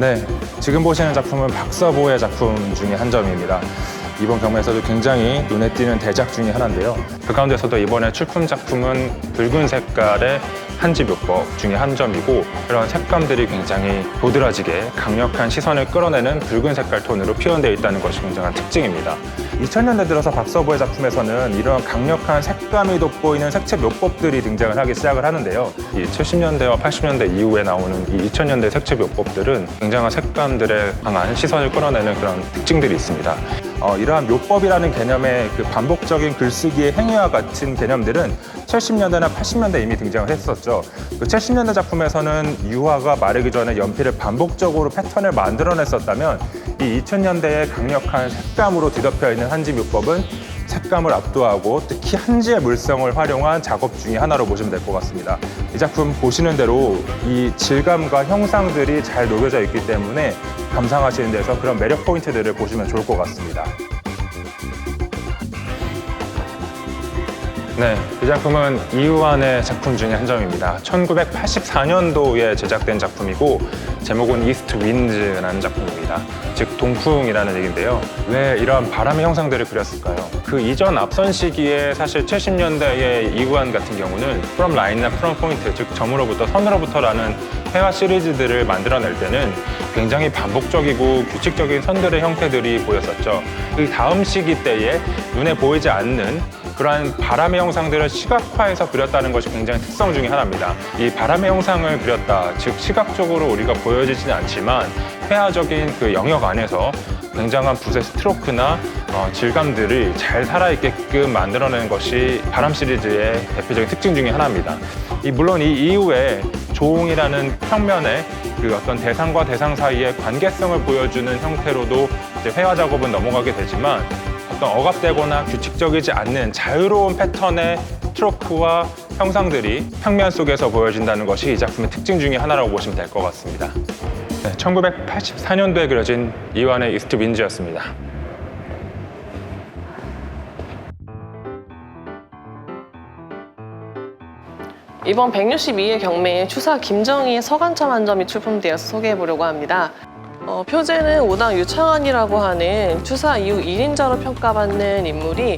네, 지금 보시는 작품은 박서보의 작품 중에 한 점입니다. 이번 경매에서도 굉장히 눈에 띄는 대작 중에 하나인데요. 그 가운데서도 이번에 출품 작품은 붉은 색깔의 한지묘법 중에 한 점이고 그런 색감들이 굉장히 도드라지게 강력한 시선을 끌어내는 붉은 색깔 톤으로 표현되어 있다는 것이 굉장한 특징입니다. 2000년대 들어서 박서보의 작품에서는 이런 강력한 색감이 돋보이는 색채 묘법들이 등장을 하기 시작을 하는데요. 이 70년대와 80년대 이후에 나오는 이 2000년대 색채 묘법들은 굉장한 색감들의 강한 시선을 끌어내는 그런 특징들이 있습니다. 어, 이러한 묘법이라는 개념의 그 반복적인 글쓰기의 행위와 같은 개념들은 70년대나 80년대 이미 등장을 했었죠. 그 70년대 작품에서는 유화가 마르기 전에 연필을 반복적으로 패턴을 만들어냈었다면 이 2000년대의 강력한 색감으로 뒤덮여 있는 한지 묘법은 색감을 압도하고 특히 한지의 물성을 활용한 작업 중의 하나로 보시면 될 것 같습니다. 이 작품 보시는 대로 이 질감과 형상들이 잘 녹여져 있기 때문에 감상하시는 데서 그런 매력 포인트들을 보시면 좋을 것 같습니다. 네, 이 작품은 이우환의 작품 중에 한 점입니다. 1984년도에 제작된 작품이고 제목은 이스트 윈즈라는 작품입니다. 즉 동풍이라는 얘기인데요. 왜 이러한 바람의 형상들을 그렸을까요? 그 이전 앞선 시기에 사실 70년대의 이우환 같은 경우는 프롬 라인이나 프롬 포인트, 즉 점으로부터 선으로부터라는 회화 시리즈들을 만들어낼 때는 굉장히 반복적이고 규칙적인 선들의 형태들이 보였었죠. 그 다음 시기 때에 눈에 보이지 않는 그러한 바람의 형상들을 시각화해서 그렸다는 것이 굉장히 특성 중에 하나입니다. 이 바람의 형상을 그렸다, 즉 시각적으로 우리가 보여지지는 않지만 회화적인 그 영역 안에서 굉장한 붓의 스트로크나 어, 질감들을 잘 살아있게끔 만들어내는 것이 바람 시리즈의 대표적인 특징 중에 하나입니다. 이 물론 이 이후에 조홍이라는 평면에 그 어떤 대상과 대상 사이의 관계성을 보여주는 형태로도 이제 회화 작업은 넘어가게 되지만 어떤 억압되거나 규칙적이지 않는 자유로운 패턴의 스트로크와 형상들이 평면 속에서 보여진다는 것이 이 작품의 특징 중에 하나라고 보시면 될 것 같습니다. 네, 1984년도에 그려진 이완의 이스트 윈즈였습니다. 이번 162회 경매에 추사 김정희의 서간점 한 점이 출품되어서 소개해 보려고 합니다. 어, 표제는 오당 유창환이라고 하는 추사 이후 1인자로 평가받는 인물이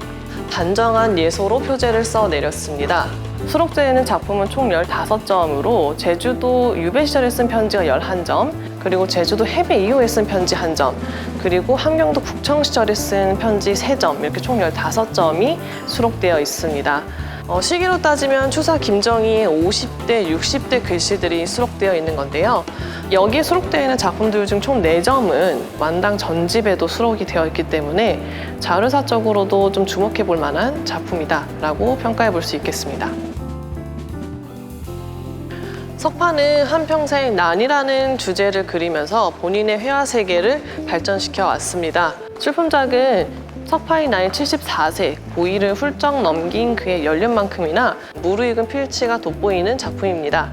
단정한 예소로 표제를 써내렸습니다. 수록되어 작품은 총 15점으로 제주도 유배 시절에 쓴 편지가 11점, 그리고 제주도 해배 이후에 쓴 편지 1점, 그리고 함경도 국청 시절에 쓴 편지 3점, 이렇게 총 15점이 수록되어 있습니다. 어, 시기로 따지면 추사 김정희의 50대, 60대 글씨들이 수록되어 있는 건데요. 여기에 수록되어 있는 작품들 중 총 4점은 완당 전집에도 수록이 되어 있기 때문에 자료사적으로도 좀 주목해 볼 만한 작품이다라고 평가해 볼 수 있겠습니다. 석파는 한평생 난이라는 주제를 그리면서 본인의 회화 세계를 발전시켜 왔습니다. 출품작은 석파의 나이 74세, 고의를 훌쩍 넘긴 그의 연륜만큼이나 무르익은 필치가 돋보이는 작품입니다.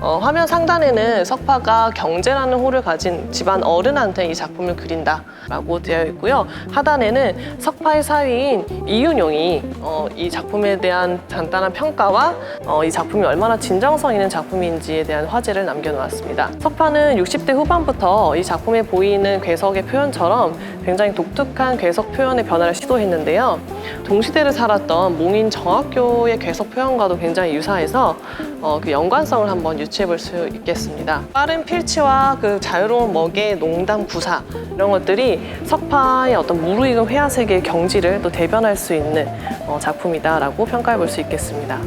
어, 화면 상단에는 석파가 경제라는 호를 가진 집안 어른한테 이 작품을 그린다라고 되어 있고요. 하단에는 석파의 사위인 이윤용이 어, 이 작품에 대한 간단한 평가와 어, 이 작품이 얼마나 진정성 있는 작품인지에 대한 화제를 남겨놓았습니다. 석파는 60대 후반부터 이 작품에 보이는 괴석의 표현처럼 굉장히 독특한 괴석 표현의 변화를 시도했는데요. 동시대를 살았던 몽인 정학교의 괴석 표현과도 굉장히 유사해서 어, 그 연관성을 한번 유추해 볼 수 있겠습니다. 빠른 필치와 그 자유로운 먹의 농담 구사 이런 것들이 석파의 어떤 무르익은 회화 세계의 경지를 또 대변할 수 있는 어, 작품이다라고 평가해 볼 수 있겠습니다.